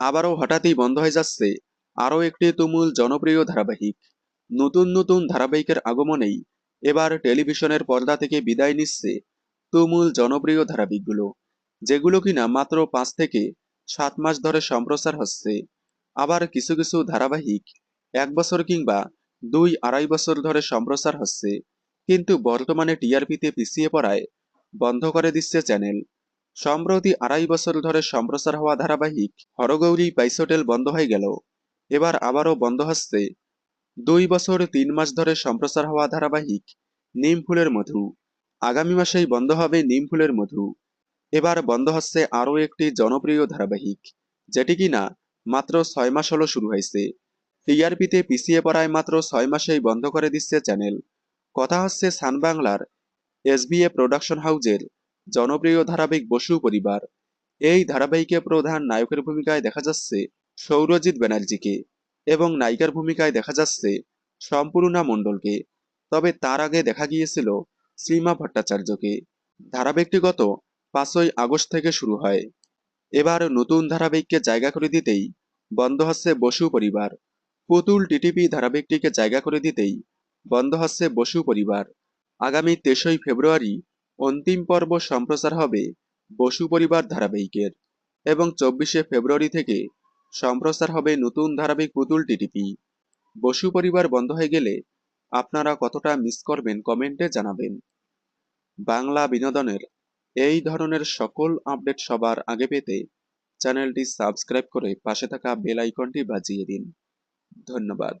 আবারও হঠাৎই বন্ধ হয়ে যাচ্ছে। আরও একটি তুমুল জনপ্রিয় ধারাবাহিক। নতুন নতুন ধারাবাহিকের আগমনেই এবার টেলিভিশনের পর্দা থেকে বিদায় নিচ্ছে তুমুল জনপ্রিয় ধারাবাহিকগুলো, যেগুলো কিনা মাত্র পাঁচ থেকে সাত মাস ধরে সম্প্রচার হচ্ছে। আবার কিছু কিছু ধারাবাহিক এক বছর কিংবা দুই আড়াই বছর ধরে সম্প্রচার হচ্ছে, কিন্তু বর্তমানে টিআরপিতে পিছিয়ে পড়ায় বন্ধ করে দিচ্ছে চ্যানেল। সম্প্রতি আড়াই বছর ধরে সম্প্রচার হওয়া ধারাবাহিক হরগৌরী পাইসোটেল বন্ধ হয়ে গেল। এবার আবারও বন্ধ হচ্ছে। দুই বছর তিন মাস ধরে সম্প্রচার হওয়া ধারাবাহিক নিম ফুলের মধু। আগামী মাসেই বন্ধ হবে নিম ফুলের মধু। এবার বন্ধ হচ্ছে আরও একটি জনপ্রিয় ধারাবাহিক, যেটি কিনা মাত্র ছয় মাস হলো শুরু হয়েছে। টিআরপিতে পিছিয়ে পড়ায় মাত্র ছয় মাসেই বন্ধ করে দিচ্ছে চ্যানেল। কথা হচ্ছে সান বাংলার এসবিএ প্রোডাকশন হাউজের জনপ্রিয় ধারাবাহিক বসু পরিবার। এই ধারাবাহিকে প্রধান নায়কের ভূমিকায় দেখা যাচ্ছে সৌরজিৎ ব্যানার্জিকে এবং নায়িকার ভূমিকায় দেখা যাচ্ছে সম্পূর্ণা মণ্ডলকে। তবে তার আগে দেখা গিয়েছিল শ্রীমা ভট্টাচার্যকে। ধারাবাহিকটি গত পাঁচই আগস্ট থেকে শুরু হয়। এবার নতুন ধারাবাহিককে জায়গা করে দিতেই বন্ধ হচ্ছে বসু পরিবার। পুতুল টিটিপি ধারাবাহিকটিকে জায়গা করে দিতেই বন্ধ হচ্ছে বসু পরিবার। আগামী তেসই ফেব্রুয়ারি অন্তিম পর্ব সম্প্রচার হবে বসু পরিবার ধারাবাহিকের এবং চব্বিশে ফেব্রুয়ারি থেকে সম্প্রচার হবে নতুন ধারাবাহিক পুতুল টিটিপি। বসু পরিবার বন্ধ হয়ে গেলে আপনারা কতটা মিস করবেন কমেন্টে জানাবেন। বাংলা বিনোদনের এই ধরনের সকল আপডেট সবার আগে পেতে চ্যানেলটি সাবস্ক্রাইব করে পাশে থাকা বেল আইকনটি বাজিয়ে দিন। ধন্যবাদ।